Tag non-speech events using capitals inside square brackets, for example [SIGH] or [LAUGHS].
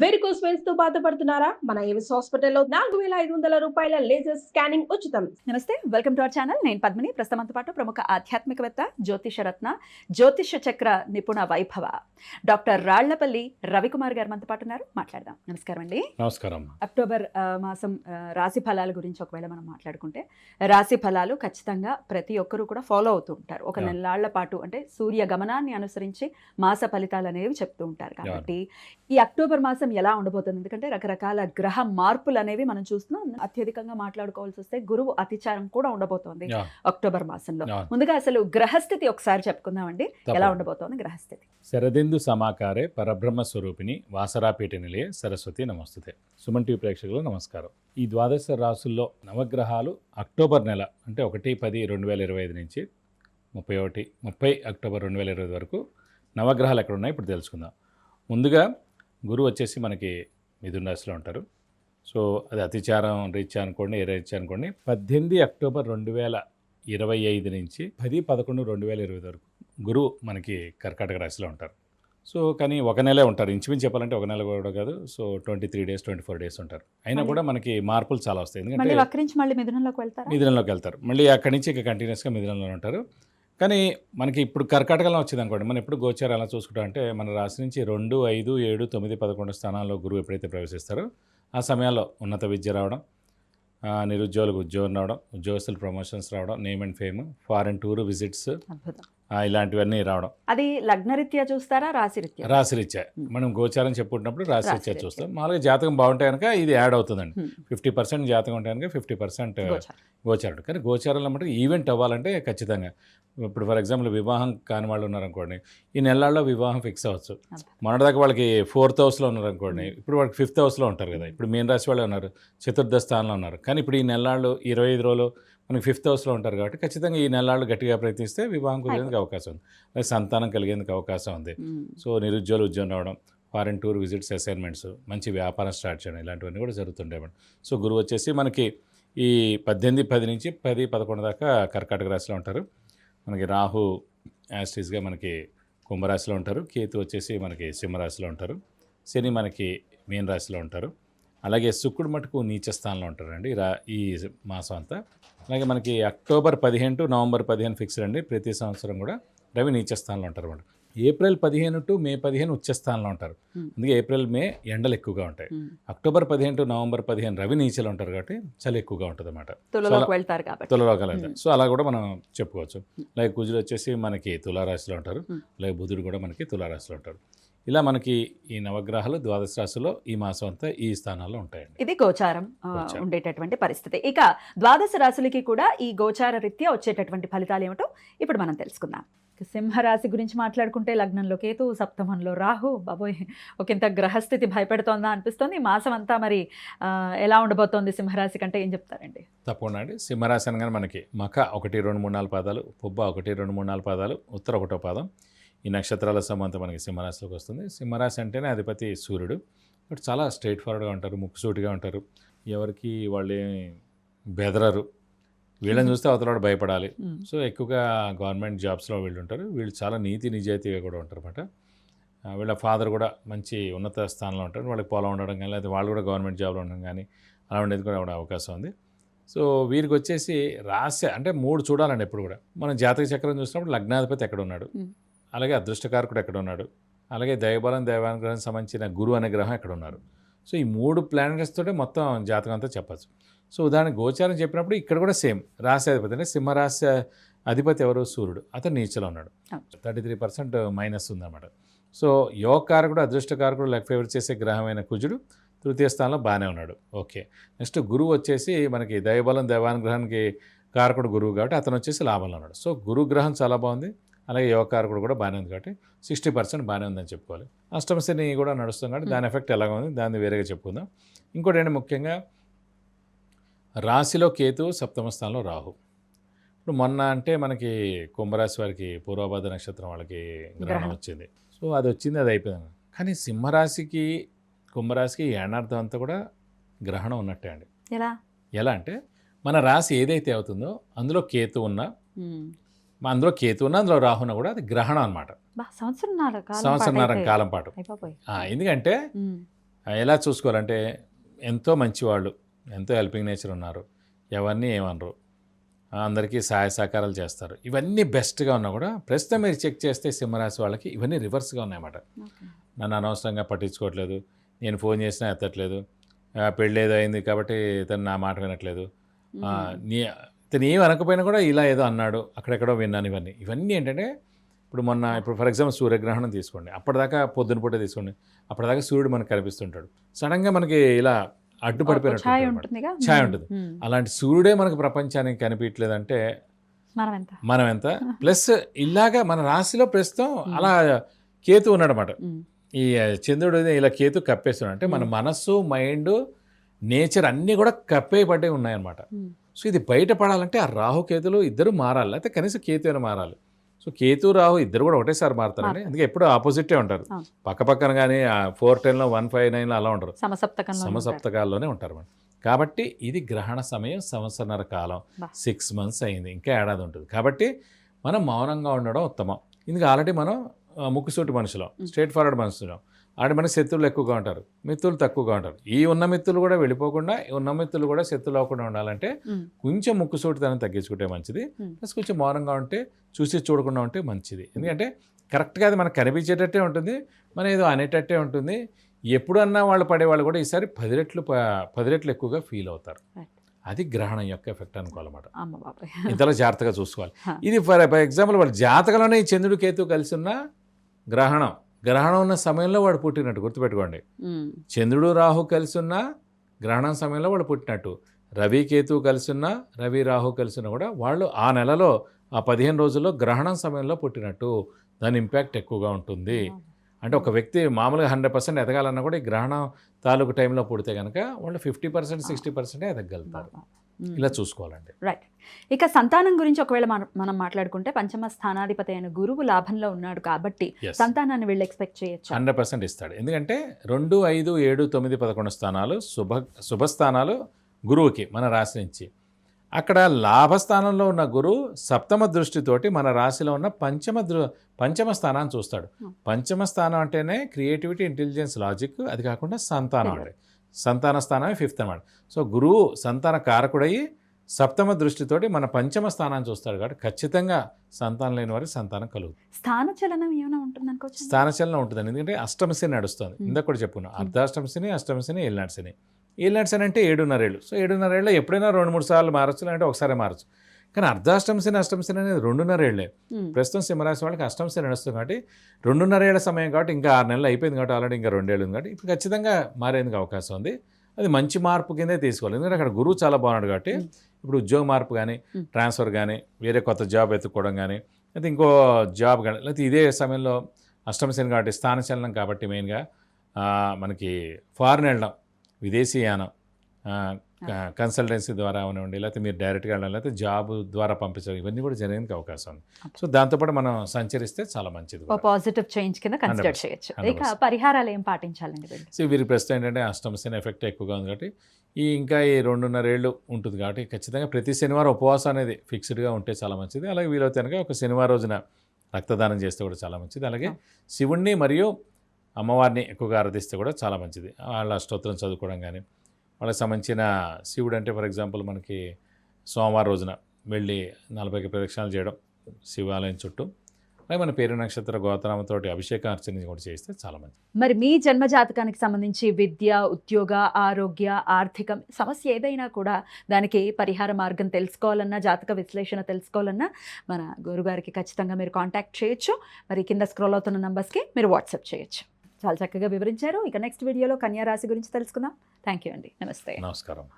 Varicose వెయిన్స్తో బాధపడుతున్నారా? మన Avis హాస్పిటల్లో నాలుగు వేల ఐదు వందల రూపాయల లేజర్ స్కానింగ్ ఉచితం. నమస్తే వెల్కమ్ టు అవర్ ఛానల్. నేను పద్మిని. ప్రస్తుతంతో పాటు ప్రముఖ ఆధ్యాత్మికవేత్త జ్యోతిష రత్న జ్యోతిష చక్ర నిపుణ వైభవ డాక్టర్ రాళ్ళపల్లి రవికుమార్ గారు మనతో పాటు ఉన్నారు. మాట్లాడదాం. నమస్కారం అండి. నమస్కారం. అక్టోబర్ మాసం రాశి ఫలాల గురించి ఒకవేళ మనం మాట్లాడుకుంటే రాశి ఫలాలు ఖచ్చితంగా ప్రతి ఒక్కరూ కూడా ఫాలో అవుతూ ఉంటారు. ఒక. నెలాళ్ళ పాటు అంటే సూర్య గమనాన్ని అనుసరించి మాస ఫలితాలు అనేవి చెప్తూ ఉంటారు కాబట్టి ఈ అక్టోబర్ మాసం ఎలా ఉండబోతుంది? ఎందుకంటే రకరకాల గ్రహ మార్పులు అనేవి మనం చూస్తున్నాం. అత్యధికంగా మాట్లాడుకోవాల్సి వస్తే గురువు అతిచారం కూడా ఉండబోతోంది అక్టోబర్ మాసంలో. ముందుగా అసలు గ్రహస్థితి ఒకసారి చెప్పుకుందామండి. ఎలా. ఉండబోతోంది గ్రహస్థితి? శరదిందు సమాకారే పరబ్రహ్మ స్వరూపిణి వాసరాపీఠ నిలయ సరస్వతి నమస్తుతే. సుమన్ టీవీ ప్రేక్షకులు నమస్కారం. ఈ ద్వాదశ రాసుల్లో నవగ్రహాలు అక్టోబర్ నెల అంటే ఒకటి పది రెండు వేల ఇరవై ఐదు నుంచి ముప్పై ఒకటి ముప్పై అక్టోబర్ రెండు వేల ఇరవై వరకు నవగ్రహాలు ఎక్కడ ఉన్నాయి ఇప్పుడు తెలుసుకుందాం. ముందుగా గురువు వచ్చేసి మనకి మిథున రాశిలో ఉంటారు. సో అది అతిచారం రీత్యా అనుకోండి ఏ రీత్యా అనుకోండి పద్దెనిమిది అక్టోబర్ రెండు వేల ఇరవై ఐదు నుంచి పది పదకొండు రెండు వేల ఇరవై వరకు గురువు మనకి కర్కాటక రాశిలో ఉంటారు. సో కానీ ఒక నెలే ఉంటారు. ఇంచుమించు చెప్పాలంటే ఒక నెల కూడా కాదు. So twenty three days twenty four days ఉంటారు. అయినా కూడా మనకి మార్పులు చాలా వస్తాయి. ఎందుకంటే మిథునంలోకి వెళ్తారా? మిథునంలోకి వెళ్తారు. మళ్ళీ అక్కడి నుంచి ఇక కంటిన్యూస్గా మిథునంలో ఉంటారు. కానీ మనకి ఇప్పుడు కర్కాటకలో వచ్చింది అనుకోండి మనం ఎప్పుడు గోచారం ఎలా చూసుకుంటాం అంటే మన రాశి నుంచి రెండు ఐదు ఏడు తొమ్మిది పదకొండు స్థానాల్లో గురువు ఎప్పుడైతే ప్రవేశిస్తారో ఆ సమయాల్లో ఉన్నత విద్య రావడం నిరుద్యోగులకు ఉద్యోగం రావడం ఉద్యోగస్తులు ప్రమోషన్స్ రావడం name and fame foreign tour visits ఇలాంటివన్నీ రావడం. అది లగ్నరీత్యా చూస్తారా రాశిరీత్యా? రాశిరీత్యా. మనం గోచారం చెప్పుకుంటున్నప్పుడు రాశిరీత్యా. చూస్తాం. మామూలుగా జాతకం బాగుంటే కనుక ఇది యాడ్ అవుతుందండి. ఫిఫ్టీ పర్సెంట్ జాతకం ఉంటే కనుక ఫిఫ్టీ పర్సెంట్ గోచారం. కానీ గోచారంలో మటుకు ఈవెంట్ అవ్వాలంటే ఖచ్చితంగా. ఇప్పుడు ఫర్ ఎగ్జాంపుల్ వివాహం కాని వాళ్ళు ఉన్నారనుకోండి ఈ నెలల్లో వివాహం ఫిక్స్ అవ్వచ్చు. మొన్నటిదాకా వాళ్ళకి ఫోర్త్ హౌస్లో ఉన్నారనుకోండి ఇప్పుడు వాళ్ళకి ఫిఫ్త్ హౌస్లో ఉంటారు కదా. ఇప్పుడు మీన రాశి వాళ్ళే ఉన్నారు చతుర్థ స్థానంలో ఉన్నారు. కానీ ఇప్పుడు ఈ నెలలు ఇరవై ఐదు రోజులు మనకి ఫిఫ్త్ హౌస్లో ఉంటారు కాబట్టి ఖచ్చితంగా ఈ నెలలు గట్టిగా ప్రయత్నిస్తే వివాహం కుదిరేందుకు అవకాశం ఉంది. సంతానం కలిగేందుకు అవకాశం ఉంది. సో నిరుద్యోగులు ఉద్యోగం రావడం ఫారెన్ టూర్ విజిట్స్ అసైన్మెంట్స్ మంచి వ్యాపారం స్టార్ట్ చేయడం ఇలాంటివన్నీ కూడా జరుగుతుంటాయి మేడం. సో గురువు వచ్చేసి మనకి ఈ పద్దెనిమిది పది నుంచి పది పదకొండు దాకా కర్కాటక రాశిలో ఉంటారు. మనకి రాహు యాస్టీస్గా మనకి కుంభరాశిలో ఉంటారు. కేతు వచ్చేసి మనకి సింహరాశిలో ఉంటారు. శని మనకి మీన రాశిలో ఉంటారు. అలాగే శుక్రుడు మటుకు నీచ స్థానంలో ఉంటారండి. రా ఈ మాసం అంతా అలాగే మనకి అక్టోబర్ పదిహేను టు నవంబర్ పదిహేను ఫిక్స్డ్ అండి. ప్రతి సంవత్సరం కూడా రవి నీచ స్థానంలో ఉంటారు అన్నమాట. ఏప్రిల్ పదిహేను టు మే పదిహేను ఉచ్చ స్థానంలో ఉంటారు. అందుకే ఏప్రిల్ మే ఎండలు ఎక్కువగా ఉంటాయి. అక్టోబర్ పదిహేను టు నవంబర్ పదిహేను రవి నీచలు ఉంటారు కాబట్టి చలి ఎక్కువగా ఉంటుంది అన్నమాట. తులలోకి వెళ్తారు. సో అలా కూడా మనం చెప్పుకోవచ్చు. అలాగే కుజుడు వచ్చేసి మనకి తులారాశిలో ఉంటారు. అలాగే బుధుడు కూడా మనకి తులారాశిలో ఉంటారు. ఇలా మనకి ఈ నవగ్రహాలు ద్వాదశ రాశిలో ఈ మాసం అంతా ఈ స్థానాల్లో ఉంటాయండి. ఇది గోచారం. ఉండేటటువంటి పరిస్థితి. ఇక ద్వాదశ రాశులకి కూడా ఈ గోచార రీత్యా వచ్చేటటువంటి ఫలితాలు ఏమిటో ఇప్పుడు మనం తెలుసుకుందాం. సింహరాశి గురించి మాట్లాడుకుంటే లగ్నంలో కేతు సప్తమంలో రాహు. బాబోయ్ ఒకంత గ్రహస్థితి భయపెడుతోందా అనిపిస్తోంది. ఈ మాసం అంతా మరి ఎలా ఉండబోతోంది సింహరాశి కంటే ఏం చెప్తారండి? తప్పకుండా అండి. సింహరాశి అనగానే మనకి మఖ ఒకటి రెండు మూడు నాలుగు పాదాలు పుబ్బ ఒకటి రెండు మూడు నాలుగు పాదాలు ఉత్తర ఒకటో పాదం ఈ నక్షత్రాల సంబంధం మనకి సింహరాశిలోకి వస్తుంది. సింహరాశి అంటేనే అధిపతి సూర్యుడు. బట్ చాలా స్ట్రైట్ ఫార్వర్డ్గా ఉంటారు ముక్కుసూటిగా ఉంటారు. ఎవరికి వాళ్ళు బెదరరు. వీళ్ళని చూస్తే అవతలవాడు భయపడాలి. ఉమ్. సో ఎక్కువగా గవర్నమెంట్ జాబ్స్లో వీళ్ళు ఉంటారు. వీళ్ళు చాలా నీతి నిజాయితీగా కూడా ఉంటారు అనమాట వీళ్ళ ఫాదర్ కూడా మంచి ఉన్నత స్థానంలో ఉంటారు వాళ్ళకి పొలం ఉండడం కానీ లేదా వాళ్ళు కూడా గవర్నమెంట్ జాబ్లో ఉండడం కానీ అలా ఉండేది కూడా అవకాశం ఉంది. సో వీరికి వచ్చేసి రాశి అంటే మూడు చూడాలండి ఎప్పుడు కూడా. మనం జాతక చక్రం చూసినప్పుడు లగ్నాధిపతి ఎక్కడ ఉన్నాడు. అలాగే అదృష్టకారకుడు ఎక్కడ ఉన్నాడు అలాగే దైవబలం దైవానుగ్రహం సంబంధించిన గురు అనే గ్రహం ఎక్కడ ఉన్నారు సో ఈ మూడు ప్లానెట్స్ తోటే మొత్తం జాతకం అంతా చెప్పచ్చు. సో ఉదాహరణ గోచారం చెప్పినప్పుడు ఇక్కడ కూడా సేమ్ రాశి అధిపతి అంటే సింహరాశి అధిపతి ఎవరు? సూర్యుడు. అతను నీచలో ఉన్నాడు. థర్టీ త్రీ పర్సెంట్ మైనస్ ఉందన్నమాట. సో యోగకారకుడు అదృష్టకారకుడు లెక్క ఫేవర్ చేసే గ్రహమైన కుజుడు తృతీయ స్థానంలో బాగానే ఉన్నాడు. ఓకే. నెక్స్ట్ గురువు వచ్చేసి మనకి దైవబలం దైవానుగ్రహానికి కారకుడు గురువు కాబట్టి అతను వచ్చేసి లాభంలో ఉన్నాడు. సో గురు గ్రహం చాలా బాగుంది. అలాగే యోగకారకుడు కూడా బాగానే ఉంది కాబట్టి సిక్స్టీ పర్సెంట్ బాగానే ఉందని చెప్పుకోవాలి. అష్టమ శని కూడా నడుస్తుంది కాబట్టి దాని ఎఫెక్ట్ ఎలాగ ఉంది దాన్ని వేరేగా చెప్పుకుందాం. ఇంకోటి ఏంటి ముఖ్యంగా రాశిలో కేతు సప్తమ స్థానంలో రాహు. ఇప్పుడు మొన్న అంటే మనకి కుంభరాశి వారికి పూర్వభాద్ర నక్షత్రం వాళ్ళకి గ్రహణం. వచ్చింది. సో అది వచ్చింది అది అయిపోయింది. కానీ సింహరాశికి కుంభరాశికి ఏనార్థం అంతా కూడా గ్రహణం ఉన్నట్టే అండి. ఎలా? ఎలా అంటే మన రాశి ఏదైతే అవుతుందో అందులో కేతు ఉన్నా అందులో కేతు ఉన్నా అందులో రాహున్నా కూడా అది గ్రహణం అనమాట సంవత్సరంన్నర కాలం పాటు ఎందుకంటే ఎలా చూసుకోవాలంటే ఎంతో మంచివాళ్ళు ఎంతో హెల్పింగ్ నేచర్ ఉన్నారు. ఎవరిని ఏమనరు. అందరికీ సహాయ సహకారాలు చేస్తారు. ఇవన్నీ బెస్ట్గా ఉన్నా కూడా ప్రస్తుతం మీరు చెక్ చేస్తే సింహరాశి వాళ్ళకి ఇవన్నీ రివర్స్గా ఉన్నాయన్నమాట. నన్ను అనవసరంగా పట్టించుకోవట్లేదు. నేను ఫోన్ చేసినా ఎత్తట్లేదు. ఆ, పెళ్ళి ఏదో అయింది కాబట్టి ఇతను నా మాట వినట్లేదు. నీ ఇతను ఏం అనకపోయినా కూడా ఇలా ఏదో అన్నాడు అక్కడెక్కడో విన్నాను ఇవన్నీ. ఇవన్నీ ఏంటంటే ఇప్పుడు మొన్న ఇప్పుడు ఫర్ ఎగ్జాంపుల్ సూర్యగ్రహణం తీసుకోండి అప్పటిదాకా పొద్దున పూట తీసుకోండి అప్పటిదాకా సూర్యుడు మనకు కనిపిస్తుంటాడు. సడన్గా మనకి ఇలా అడ్డుపడిపోయినట్టు ఛాయ్ ఉంటుంది. అలాంటి సూర్యుడే మనకు ప్రపంచానికి కనిపించలేదంటే మనం ఎంత మనం ఎంత [LAUGHS] ప్లస్ ఇలాగా మన రాశిలో ప్రస్తుతం అలా కేతు ఉన్నాడనమాట. ఈ చంద్రుడు ఇలా కేతు కప్పేస్తున్నాడు. అంటే మన. మనస్సు మైండ్ నేచర్ అన్నీ కూడా కప్పేయబడ్డే ఉన్నాయన్నమాట. సో ఇది బయటపడాలంటే ఆ రాహు కేతులు ఇద్దరు మారాలి. లేకపోతే కనీసం కేతు అయినా మారాలి. సో కేతు రాహు ఇద్దరు కూడా ఒకటేసారి మారుతారండి. మారుతారు. అందుకే ఎప్పుడు ఆపోజిటే ఉంటారు. పక్క పక్కన కానీ ఫోర్ టెన్లో వన్ ఫైవ్ నైన్లో అలా ఉంటారు. సమసప్తకాల్లోనే ఉంటారు మనం కాబట్టి ఇది గ్రహణ సమయం సంవత్సరన్నర కాలం. సిక్స్ మంత్స్ అయింది. ఇంకా ఏడాది ఉంటుంది. కాబట్టి మనం మౌనంగా ఉండడం ఉత్తమం. ఇందుకు ఆల్రెడీ మనం ముక్కుసూటి మనుషులం. స్ట్రేట్ ఫార్వర్డ్ మనుషులం. ఆడ మన శత్రువులు ఎక్కువగా ఉంటారు. మిత్రులు తక్కువగా ఉంటారు. ఈ ఉన్న మిత్రులు కూడా వెళ్ళిపోకుండా ఈ ఉన్న మిత్రులు కూడా శత్రులు అవ్వకుండా ఉండాలంటే. కొంచెం ముక్కుసూటితనం తగ్గించుకుంటే మంచిది. ప్లస్ కొంచెం మౌనంగా ఉంటే చూసి చూడకుండా ఉంటే మంచిది. ఎందుకంటే కరెక్ట్గా అది మనకు కనిపించేటట్టే ఉంటుంది. మన ఏదో అనేటట్టే ఉంటుంది. ఎప్పుడన్నా వాళ్ళు పడేవాళ్ళు కూడా ఈసారి పది రెట్లు పది రెట్లు ఎక్కువగా ఫీల్ అవుతారు. అది గ్రహణం యొక్క ఎఫెక్ట్ అనుకోవాలన్నమాట. ఇంతలో జాగ్రత్తగా చూసుకోవాలి. ఇది ఫర్ ఫర్ ఎగ్జాంపుల్ వాడు జాతకంలోనే ఈ చంద్రుడు కేతు కలిసి ఉన్న గ్రహణం. గ్రహణం ఉన్న సమయంలో వాడు పుట్టినట్టు గుర్తుపెట్టుకోండి. చంద్రుడు రాహు కలిసి ఉన్న గ్రహణం సమయంలో వాడు పుట్టినట్టు. రవి కేతు కలిసి ఉన్న రవి రాహు కలిసి ఉన్న కూడా వాళ్ళు ఆ నెలలో ఆ పదిహేను రోజుల్లో గ్రహణం సమయంలో పుట్టినట్టు. దాని ఇంపాక్ట్ ఎక్కువగా ఉంటుంది. అంటే ఒక వ్యక్తి మామూలుగా హండ్రెడ్ పర్సెంట్ ఎదగాలన్నా కూడా ఈ గ్రహణం తాలూకు టైంలో పుడితే కనుక వాళ్ళు ఫిఫ్టీ పర్సెంట్ సిక్స్టీ పర్సెంటే ఎదగలుగుతారు. ఇలా చూసుకోవాలండి. రైట్ ఇక సంతానం గురించి ఒకవేళ మనం మనం మాట్లాడుకుంటే పంచమ స్థానాధిపతి అయిన గురువు లాభంలో ఉన్నాడు కాబట్టి సంతానాన్ని వీళ్ళు ఎక్స్పెక్ట్ చేయొచ్చు? హండ్రెడ్ పర్సెంట్ ఇస్తాడు. ఎందుకంటే రెండు ఐదు ఏడు తొమ్మిది పదకొండు స్థానాలు శుభ శుభస్థానాలు గురువుకి మన రాశి నుంచి. అక్కడ లాభస్థానంలో ఉన్న గురువు సప్తమ దృష్టితోటి మన రాశిలో ఉన్న పంచమ దృ పంచమ స్థానాన్ని చూస్తాడు. Hmm. పంచమ స్థానం అంటేనే క్రియేటివిటీ ఇంటెలిజెన్స్ లాజిక్ అది కాకుండా సంతానం అంటే సంతాన స్థానమే ఫిఫ్త్ అన్నమాట సో గురువు సంతాన కారకుడయ్యి సప్తమ దృష్టితోటి మన పంచమ స్థానాన్ని చూస్తాడు కాబట్టి ఖచ్చితంగా సంతానం లేని వారికి సంతానం కలుగుతుంది. స్థాన చలనం ఏమైనా ఉంటుంది స్థానచలనం ఉంటుందండి. ఎందుకంటే అష్టమశని నడుస్తుంది. ఇందాక కూడా చెప్పుకున్నాం అర్ధాష్టమశని అష్టమశని ఏలినాటి శని. ఏలినాటి శని అంటే ఏడున్నరేళ్ళు. సో ఏడున్నరేళ్ళు ఎప్పుడైనా రెండు మూడు సార్లు మారచ్చు లేదంటే ఒకసారి మారచ్చు. కానీ అర్ధాష్టమశని అష్టమశని అనేది రెండున్నరేళ్ళే మ్మ్. ప్రస్తుతం సింహరాశి వాళ్ళకి అష్టమశని నడుస్తుంది కాబట్టి రెండున్నరేళ్ళ సమయం కాబట్టి ఇంకా ఆరు నెలలు అయిపోయింది కాబట్టి ఆల్రెడీ ఇంకా రెండేళ్ళు ఉంది కాబట్టి ఇప్పుడు ఖచ్చితంగా మారేందుకు అవకాశం ఉంది అది మంచి మార్పు కిందే తీసుకోవాలి ఎందుకంటే అక్కడ గురువు చాలా బాగున్నాడు కాబట్టి. ఇప్పుడు ఉద్యోగ మార్పు కానీ. ట్రాన్స్ఫర్ కానీ వేరే కొత్త జాబ్ ఎత్తుక్కోవడం కానీ లేకపోతే ఇంకో జాబ్ కానీ లేకపోతే ఇదే సమయంలో అష్టమశని కాబట్టి స్థానచలనం కాబట్టి మెయిన్గా మనకి ఫారిన్ వెళ్ళడం విదేశీయానం కన్సల్టెన్సీ ద్వారా అవనివ్వండి లేకపోతే మీరు డైరెక్ట్గా వెళ్ళడం లేకపోతే జాబ్ ద్వారా పంపించడం ఇవన్నీ కూడా జరిగేందుకు అవకాశం ఉంది. సో దాంతోపాటు మనం సంచరిస్తే చాలా మంచిది. పాజిటివ్ చేంజ్ కింద కన్సిడర్ 100%, చేయొచ్చు. 100%. ఇక పరిహారాలు ఏం పాటించాలండి సో వీరి ప్రస్తుతం ఏంటంటే అష్టమశని ఎఫెక్ట్ ఎక్కువగా ఉంది కాబట్టి ఈ ఇంకా ఈ రెండున్నరేళ్ళు ఉంటుంది కాబట్టి ఖచ్చితంగా ప్రతి శనివారం ఉపవాసం అనేది ఫిక్స్డ్గా ఉంటే చాలా మంచిది. అలాగే వీలైతే కనుక ఒక శనివారం రోజున రక్తదానం చేస్తే కూడా చాలా మంచిది. అలాగే శివుణ్ణి మరియు అమ్మవారిని ఎక్కువగా ఆరాధిస్తే కూడా చాలా మంచిది. వాళ్ళ స్తోత్రం చదువుకోవడం కానీ వాళ్ళకి సంబంధించిన శివుడు అంటే ఫర్ ఎగ్జాంపుల్ మనకి సోమవారం రోజున వెళ్ళి నలభై ప్రదక్షిణాలు చేయడం శివాలయం చుట్టూ. అలాగే మన పేరు నక్షత్ర గోత్రంతో అభిషేకం అర్చన కూడా చేస్తే చాలా మంచిది. మరి మీ జన్మ జాతకానికి సంబంధించి విద్య ఉద్యోగ ఆరోగ్య ఆర్థిక సమస్య ఏదైనా కూడా దానికి పరిహార మార్గం తెలుసుకోవాలన్నా జాతక విశ్లేషణ తెలుసుకోవాలన్నా మన గురుగారికి ఖచ్చితంగా మీరు కాంటాక్ట్ చేయొచ్చు. మరి కింద స్క్రోల్ అవుతున్న నంబర్స్కి మీరు వాట్సాప్ చేయొచ్చు. చాలా చక్కగా వివరించారు. ఇక నెక్స్ట్ వీడియోలో కన్యా రాశి గురించి తెలుసుకుందాం. థ్యాంక్ యూ అండి. నమస్తే. నమస్కారం.